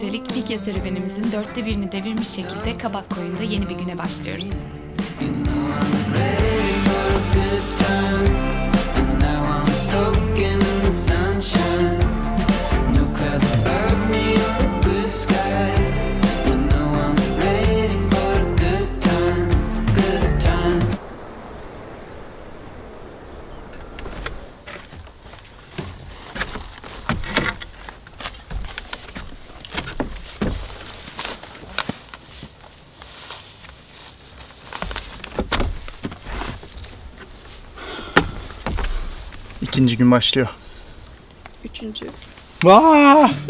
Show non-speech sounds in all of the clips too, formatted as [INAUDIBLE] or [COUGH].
100 kilometrelik Likya serüvenimizin dörtte birini devirmiş şekilde Kabak Koyun'da yeni bir güne başlıyoruz. İkinci gün başlıyor. Üçüncü. Vaa! [LAUGHS]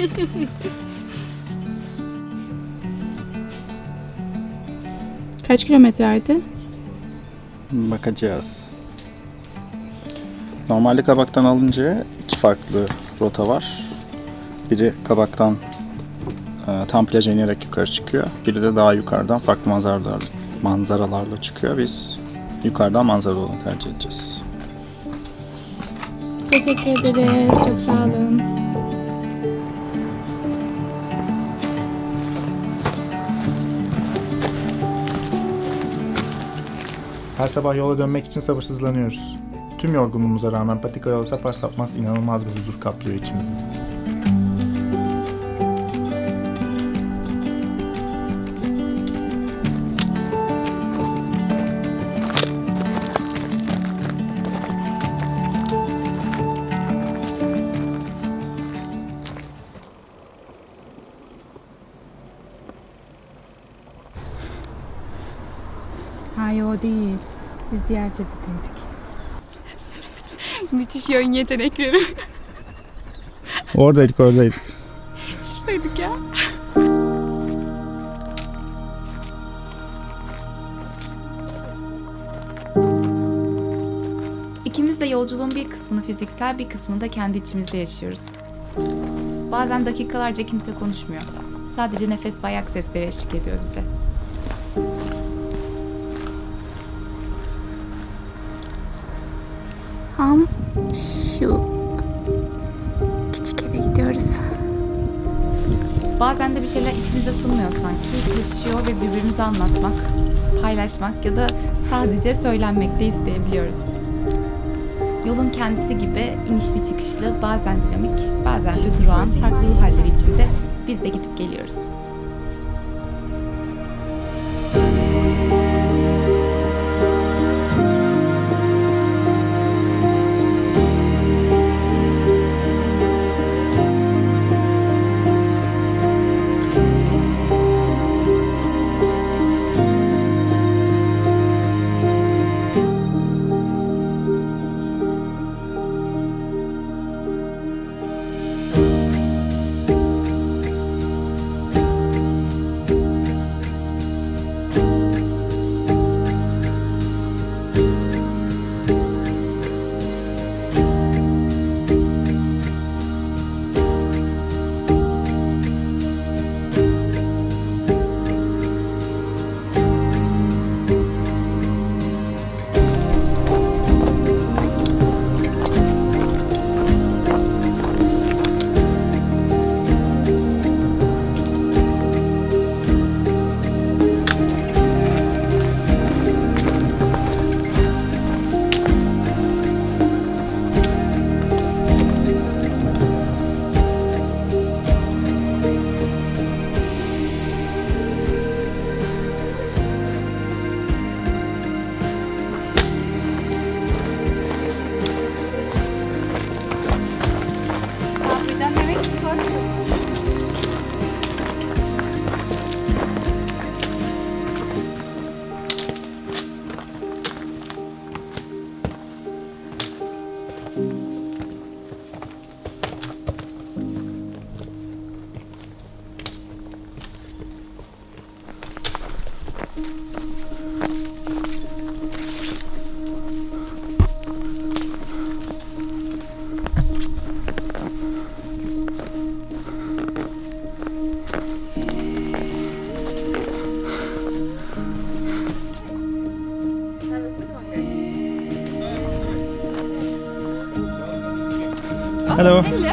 Kaç kilometreydi? Bakacağız. Normalde kabaktan alınca iki farklı rota var. Biri kabaktan e, tam plaja inerek yukarı çıkıyor. Biri de daha yukarıdan farklı manzaralarla, manzaralarla çıkıyor. Biz yukarıdan manzaralı olanı tercih edeceğiz. Teşekkür ederiz. Çok sağ olun. Her sabah yola dönmek için sabırsızlanıyoruz. Tüm yorgunluğumuza rağmen patika yol sapar sapmaz inanılmaz bir huzur kaplıyor içimizi. O değil. Biz diğer cephedeydik. [LAUGHS] Müthiş yayın yetenekleri. Oradaydık oradaydık. Şuradaydık ya. İkimiz de yolculuğun bir kısmını fiziksel bir kısmını da kendi içimizde yaşıyoruz. Bazen dakikalarca kimse konuşmuyor. Sadece nefes ve ayak sesleri eşlik ediyor bize. Şu küçük eve gidiyoruz. Bazen de bir şeyler içimize sığmıyor sanki. Taşıyor ve birbirimize anlatmak, paylaşmak ya da sadece söylenmek de isteyebiliyoruz. Yolun kendisi gibi inişli çıkışlı, bazen dinamik, bazense durağan farklı ruh halleri içinde biz de gidip geliyoruz. Hello. Hello.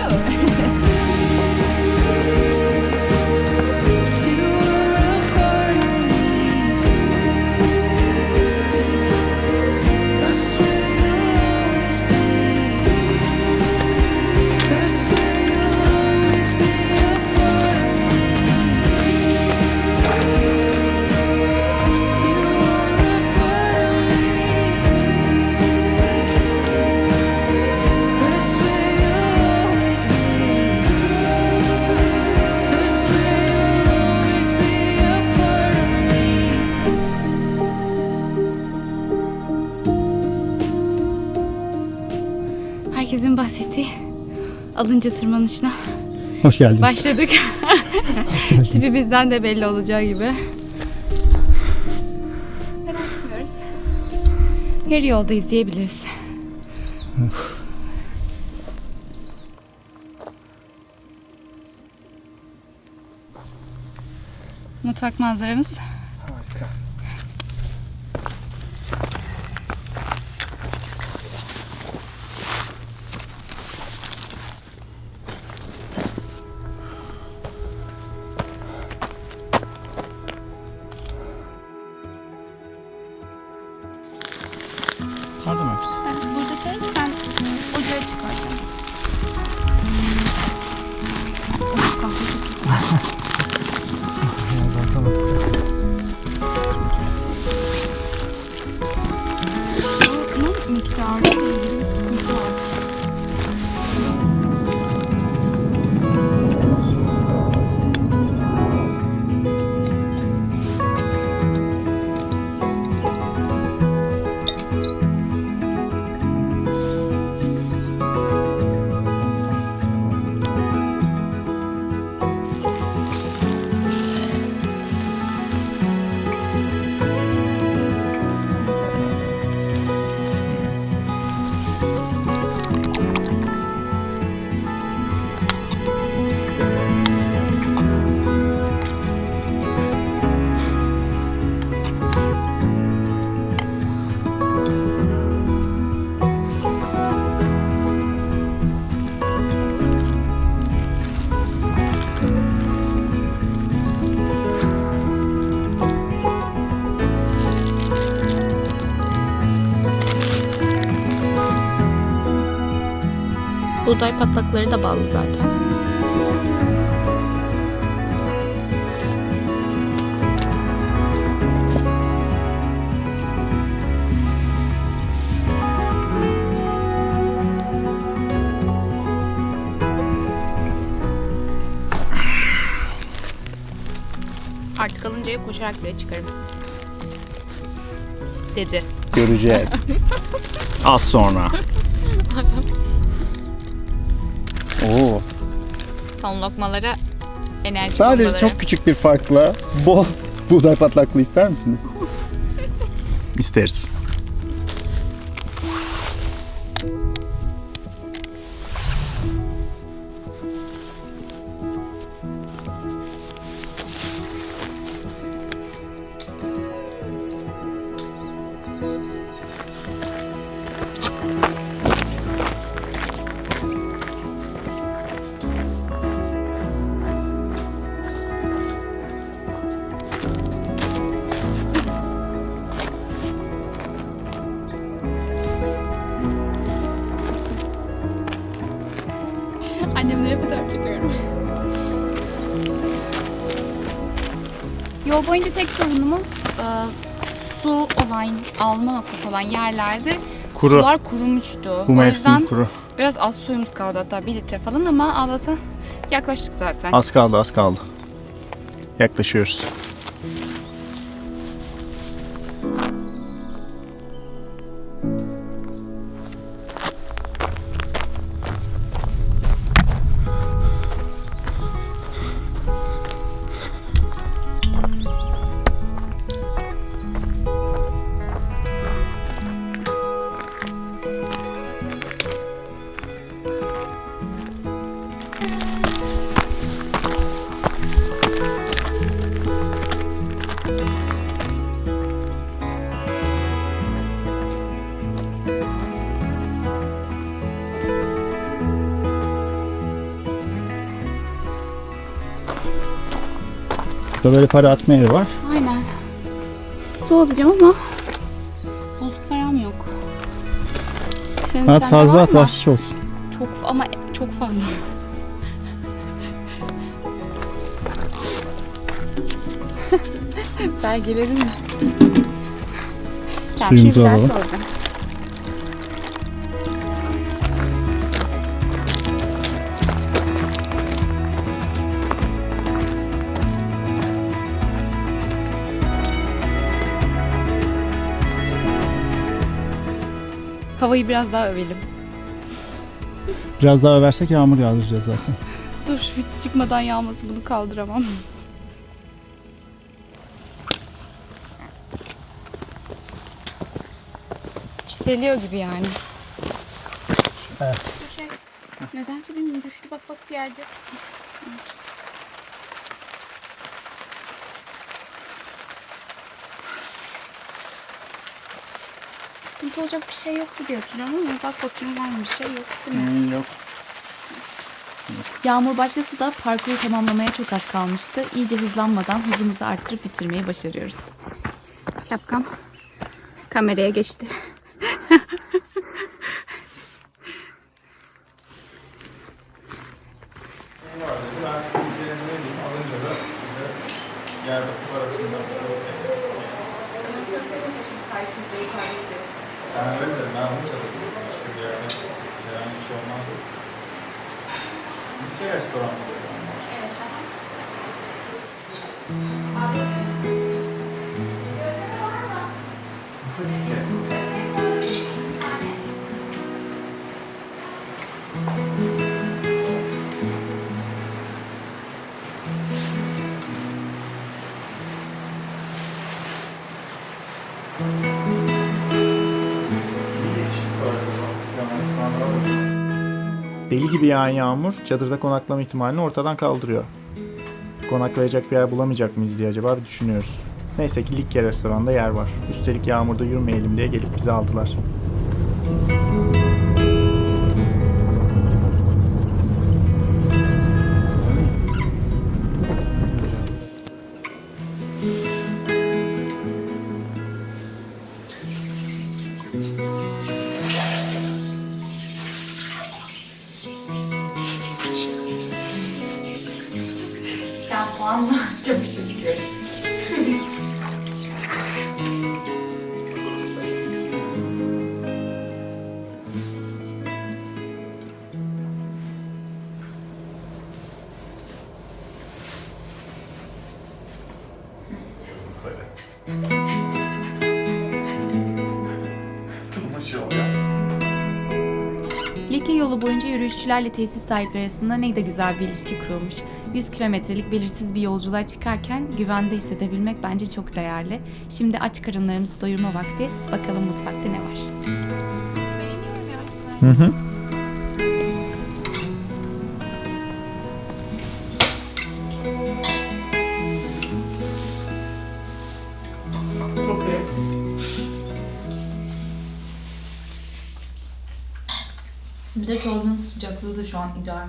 Alınca tırmanışına Hoş geldiniz. başladık. [LAUGHS] Tipi bizden de belli olacağı gibi. Merak etmiyoruz. Yarı yolda izleyebiliriz. Mutfak manzaramız. Buğday patlakları da bağlı zaten. Artık alıncaya koşarak bile çıkarım. Dedi. Göreceğiz. [LAUGHS] Az sonra. [LAUGHS] Oo. Son lokmalara enerji Sadece bombaları. çok küçük bir farkla bol buğday patlaklı ister misiniz? İsteriz. Fotoğraf çekiyorum. Yol boyunca tek sorunumuz e, su olan, alma noktası olan yerlerde Kuru. sular kurumuştu. Bu o mevsim yüzden kuru. biraz az suyumuz kaldı hatta bir litre falan ama Allah'tan yaklaştık zaten. Az kaldı az kaldı. Yaklaşıyoruz. Burada böyle para atma yeri var. Aynen. Su alacağım ama bozuk param yok. Senin At sende fazla var at mı? bahşiş olsun. Çok ama çok fazla. [LAUGHS] Belgelerin mi? Suyumuzu alalım. Havayı biraz daha övelim. Biraz daha översek yağmur yağdıracağız zaten. Dur hiç çıkmadan yağması bunu kaldıramam. Çiseliyor gibi yani. Evet. Şey, nedense bilmiyorum düştü bak bak bir yerde. Sıkıntı olacak bir şey yoktu diye hatırlıyorum ama bak bakayım var mı bir şey yok değil mi? Hmm, yok. Yağmur başlasa da parkuru tamamlamaya çok az kalmıştı. İyice hızlanmadan hızımızı arttırıp bitirmeyi başarıyoruz. Şapkam kameraya geçti. Bakım [LAUGHS] arasında. [LAUGHS] Ben öyle dedim. Ben onu çalışıyorum. Bir yerde herhangi bir şey olmaz. Bir kere restoran mı? Deli gibi yağan yağmur çadırda konaklama ihtimalini ortadan kaldırıyor. Konaklayacak bir yer bulamayacak mıyız diye acaba bir düşünüyoruz. Neyse ki Likya restoranda yer var. Üstelik yağmurda yürümeyelim diye gelip bizi aldılar. Yolu boyunca yürüyüşçülerle tesis sahipleri arasında ne de güzel bir ilişki kurulmuş. 100 kilometrelik belirsiz bir yolculuğa çıkarken güvende hissedebilmek bence çok değerli. Şimdi aç karınlarımızı doyurma vakti. Bakalım mutfakta ne var? Hı hı. Şu an ideal.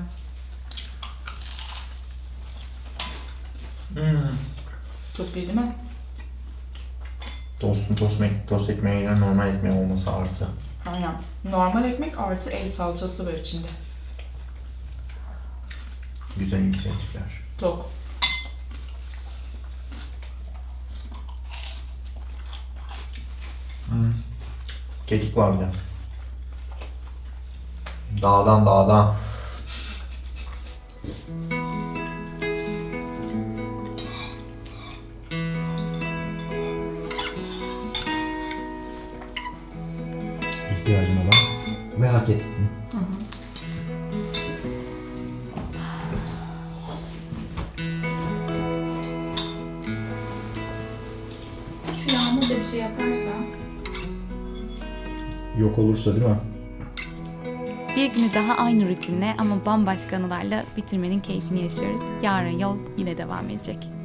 Çok iyi değil mi? Tostun tost, tost ekmeğiyle normal ekmeği olması artı. Aynen. Normal ekmek artı el salçası var içinde. Güzel inisiyatifler. Çok. Kekik var bir de. Dağdan dağdan. İhtiyacın olan. Merak ettim. Şu yağmur da bir şey yaparsa. Yok olursa değil mi? Bir günü daha aynı rutinle ama bambaşka anılarla bitirmenin keyfini yaşıyoruz. Yarın yol yine devam edecek.